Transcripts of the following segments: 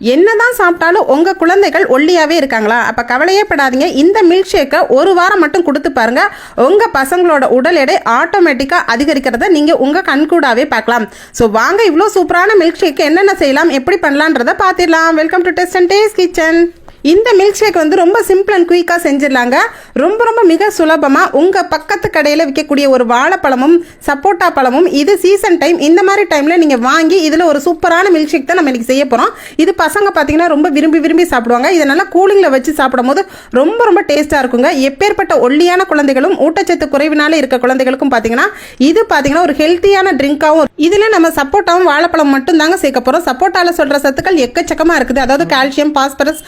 என்னதான் சாப்பிட்டாலும் உங்கள் குழந்தைகள் ஒல்லியாகவே இருக்காங்களா? அப்போ கவலையே படாதீங்க. இந்த மில்க் ஷேக்கை ஒரு வாரம் மட்டும் கொடுத்து பாருங்க. உங்கள் பசங்களோட உடல் எடை ஆட்டோமேட்டிக்காக அதிகரிக்கிறத நீங்கள் உங்கள் கண்கூடாவே பார்க்கலாம். ஸோ வாங்க இவ்வளோ சூப்பரான மில்க் ஷேக் என்னென்ன செய்யலாம் எப்படி பண்ணலான்றதை பார்த்துடலாம். Welcome to test and taste kitchen இந்த மில்க் ஷேக் வந்து ரொம்ப சிம்பிள் அண்ட் குயிக்காக செஞ்சிடலாங்க. ரொம்ப ரொம்ப மிக சுலபமாக உங்கள் பக்கத்து கடையில் விற்கக்கூடிய ஒரு வாழைப்பழமும் சப்போட்டா பழமும் இது சீசன் டைம் இந்த மாதிரி டைமில் நீங்கள் வாங்கி இதில் ஒரு சூப்பரான மில்க் ஷேக் தான் நம்ம இன்னைக்கு செய்ய போகிறோம் இது பசங்க பார்த்தீங்கன்னா ரொம்ப விரும்பி விரும்பி சாப்பிடுவாங்க. இதை நல்லா கூலிங்கில் வச்சு சாப்பிடும்போது ரொம்ப ரொம்ப டேஸ்ட்டாக இருக்குங்க. எப்பேற்பட்ட ஒல்லியான குழந்தைகளும் ஊட்டச்சத்து குறைவினால இருக்க குழந்தைகளுக்கும் பார்த்தீங்கன்னா இது பார்த்தீங்கன்னா ஒரு ஹெல்த்தியான ட்ரிங்காகவும் இதில் நம்ம சப்போட்டாவும் வாழைப்பழம் மட்டும் தாங்க சேர்க்க போகிறோம் சப்போட்டாவில் சொல்கிற சத்துக்கள் எக்கச்சக்கமாக இருக்குது. அதாவது கால்சியம் பாஸ்பரஸ்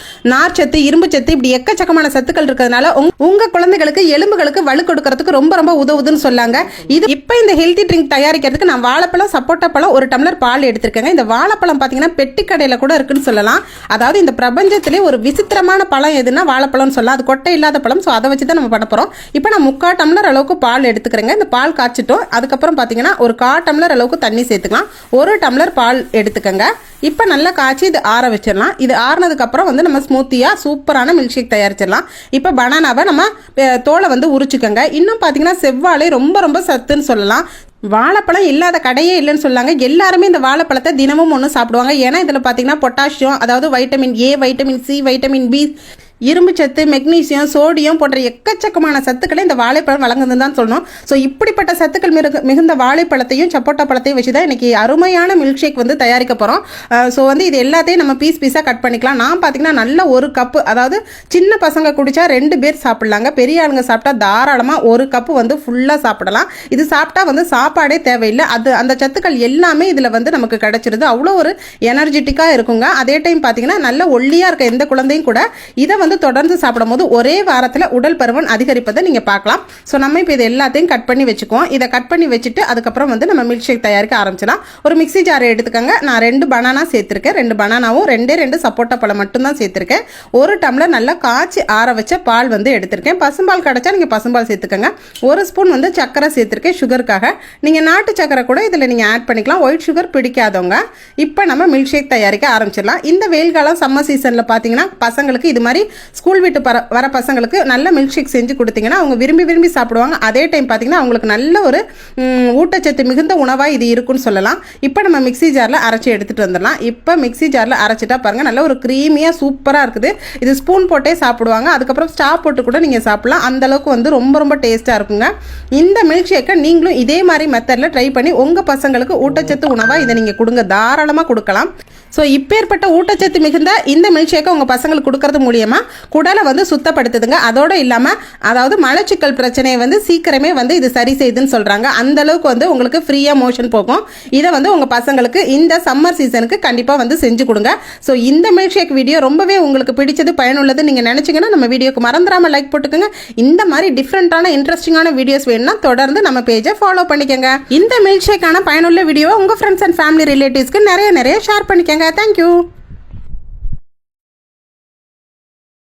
நார்ச்சத்து இரும்பு சத்து இப்படி எக்கச்சக்கமான சத்துக்கள் இருக்கிறதுனால உங்க- குழந்தைகளுக்கு எலும்புகளுக்கு வலு கொடுக்கறதுக்கு ரொம்ப ரொம்ப உதவுதுன்னு சொல்லாங்க. இது இப்போ இந்த ஹெல்த்தி ட்ரிங்க் தயாரிக்கிறதுக்கு நான் வாழைப்பழம் சப்போட்டா பழம் ஒரு டம்ளர் பால் எடுத்திருக்கேங்க. இந்த வாழைப்பழம் பார்த்தீங்கன்னா பெட்டி கடையில் கூட இருக்குன்னு சொல்லலாம். அதாவது இந்த பிரபஞ்சத்திலே ஒரு விசித்திரமான பழம் எதுன்னா வாழைப்பழம்னு சொல்லலாம். அது கொட்டை இல்லாத பழம் ஸோ அதை வச்சு தான் நம்ம பண்ண போகிறோம் இப்போ நான் முக்கால் டம்ளர் அளவுக்கு பால் எடுத்துக்கிறேங்க. இந்த பால் காய்ச்சிட்டோம். அதுக்கப்புறம் பார்த்தீங்கன்னா ஒரு கா டம்ளர் அளவுக்கு தண்ணி சேர்த்துக்கலாம். ஒரு டம்ளர் பால் எடுத்துக்கங்க. இப்போ நல்லா காய்ச்சி இது ஆற வச்சிடலாம். இது ஆறினதுக்கப்புறம் வந்து நம்ம ஸ்மூத்தியாக சூப்பரான மில்க் ஷேக் தயாரிச்சிடலாம். இப்போ பனானாவை நம்ம தோலை வந்து உரிச்சுக்கோங்க. இன்னும் பார்த்தீங்கன்னா செவ்வாழை ரொம்ப ரொம்ப சத்துன்னு சொல்லலாம். வாழைப்பழம் இல்லாத கடையே இல்லைன்னு சொல்லாங்க. எல்லாருமே இந்த வாழைப்பழத்தை தினமும் ஒன்று சாப்பிடுவாங்க. ஏன்னா இதில் பார்த்தீங்கன்னா பொட்டாசியம் அதாவது vitamin A vitamin C vitamin B இரும்பு சத்து மெக்னீசியம் சோடியம் போன்ற எக்கச்சக்கமான சத்துக்களை இந்த வாழைப்பழம் வழங்குதுன்னு தான் சொல்லணும். ஸோ இப்படிப்பட்ட சத்துக்கள் மிகு மிகுந்த வாழைப்பழத்தையும் சப்போட்டா பழத்தையும் வச்சு தான் இன்றைக்கி அருமையான மில்க் ஷேக் வந்து தயாரிக்க போகிறோம் ஸோ வந்து இது எல்லாத்தையும் நம்ம பீஸ் பீஸாக கட் பண்ணிக்கலாம். நான் பார்த்தீங்கன்னா நல்ல ஒரு கப்பு அதாவது சின்ன பசங்க குடிச்சா ரெண்டு பேர் சாப்பிட்லாங்க. பெரிய ஆளுங்க சாப்பிட்டா தாராளமாக ஒரு கப்பு வந்து ஃபுல்லாக சாப்பிடலாம். இது சாப்பிட்டா வந்து சாப்பாடே தேவையில்லை. அது அந்த சத்துக்கள் எல்லாமே இதில் வந்து நமக்கு கிடச்சிருது. அவ்வளோ ஒரு எனர்ஜெட்டிக்காக இருக்குங்க. அதே டைம் பார்த்தீங்கன்னா நல்ல ஒல்லியாக இருக்க எந்த குழந்தையும் கூட இதை வந்து தொடர்ந்து சாப்பிடும்போது ஒரே வாரத்தில் உடல் பருமன் அதிகரிப்பதை நீங்கள் பார்க்கலாம். ஸோ நம்ம இப்போ இது எல்லாத்தையும் கட் பண்ணி வச்சுக்குவோம். இதை கட் பண்ணி வச்சுட்டு அதுக்கப்புறம் வந்து நம்ம மில்க் ஷேக் தயாரிக்க ஆரம்பிச்சலாம் ஒரு மிக்ஸி ஜாரை எடுத்துக்கோங்க. நான் ரெண்டு பனானா சேர்த்துருக்கேன். ரெண்டு பனானாவும் ரெண்டே ரெண்டு சப்போட்டா பழம் மட்டும்தான் சேர்த்துருக்கேன். ஒரு டம்ளர் நல்லா காய்ச்சி ஆற வச்ச பால் வந்து எடுத்திருக்கேன். பசும்பால் கிடச்சா நீங்கள் பசும்பால் சேர்த்துக்கோங்க. ஒரு ஸ்பூன் வந்து சக்கரை சேர்த்துருக்கேன் சுகருக்காக நீங்கள் நாட்டு சக்கரை கூட இதில் நீங்கள் ஆட் பண்ணிக்கலாம். ஒயிட் சுகர் பிடிக்காதவங்க. இப்போ நம்ம மில்க் ஷேக் தயாரிக்க ஆரம்பிச்சிடலாம். இந்த வெயில் காலம் சம்மர் சீசனில் பார்த்தீங்கன்னா பசங்களுக்கு இது மாதிரி ஸ்கூல் விட்டு பர வர பசங்களுக்கு நல்ல மில்க் ஷேக் செஞ்சு கொடுத்தீங்கன்னா அவங்க விரும்பி விரும்பி சாப்பிடுவாங்க. அதே டைம் பார்த்தீங்கன்னா அவங்களுக்கு நல்ல ஒரு ஊட்டச்சத்து மிகுந்த உணவாக இது இருக்குன்னு சொல்லலாம். இப்போ நம்ம மிக்ஸி ஜாரில் அரைச்சி எடுத்துகிட்டு வந்துடலாம். இப்போ மிக்ஸி ஜாரில் அரைச்சிட்டா பாருங்கள் நல்ல ஒரு க்ரீமியாக சூப்பராக இருக்குது. இது ஸ்பூன் போட்டே சாப்பிடுவாங்க. அதுக்கப்புறம் ஸ்டா போட்டு கூட நீங்கள் சாப்பிடலாம். அந்த அளவுக்கு வந்து ரொம்ப ரொம்ப டேஸ்ட்டாக இருக்குங்க. இந்த மில்க் ஷேக்கை நீங்களும் இதே மாதிரி மெத்தடில் ட்ரை பண்ணி உங்கள் பசங்களுக்கு ஊட்டச்சத்து உணவாக இதை நீங்கள் கொடுங்க. தாராளமாக கொடுக்கலாம். ஸோ இப்பேற்பட்ட ஊட்டச்சத்து மிகுந்த இந்த மில்க் ஷேக்கை உங்கள் பசங்களுக்கு கொடுக்கறது மூலியமாக குடலை வந்து சுத்தப்படுத்துதுங்க. அதோடு இல்லாமல் அதாவது மலச்சிக்கல் பிரச்சனையை வந்து சீக்கிரமே வந்து இது சரி செய்யுதுன்னு சொல்கிறாங்க அந்தளவுக்கு வந்து உங்களுக்கு ஃப்ரீயாக மோஷன் போகும். இதை வந்து உங்கள் பசங்களுக்கு இந்த சம்மர் சீசனுக்கு கண்டிப்பாக வந்து செஞ்சு கொடுங்க. ஸோ இந்த மில்க் ஷேக் வீடியோ ரொம்பவே உங்களுக்கு பிடிச்சது பயனுள்ளது நீங்கள் நினச்சிங்கன்னா நம்ம வீடியோக்கு மறந்துடாமல் லைக் போட்டுக்கோங்க. இந்த மாதிரி டிஃப்ரெண்ட்டான இன்ட்ரெஸ்டிங்கான வீடியோஸ் வேணும்னா தொடர்ந்து நம்ம பேஜை ஃபாலோ பண்ணிக்கோங்க. இந்த மில்க் ஷேக்கான பயனுள்ள வீடியோவை உங்கள் ஃப்ரெண்ட்ஸ் அண்ட் ஃபேமிலி ரிலேட்டிவ்ஸ்க்கு நிறைய நிறைய ஷேர் பண்ணிக்கோங்க. தேங்க்யூ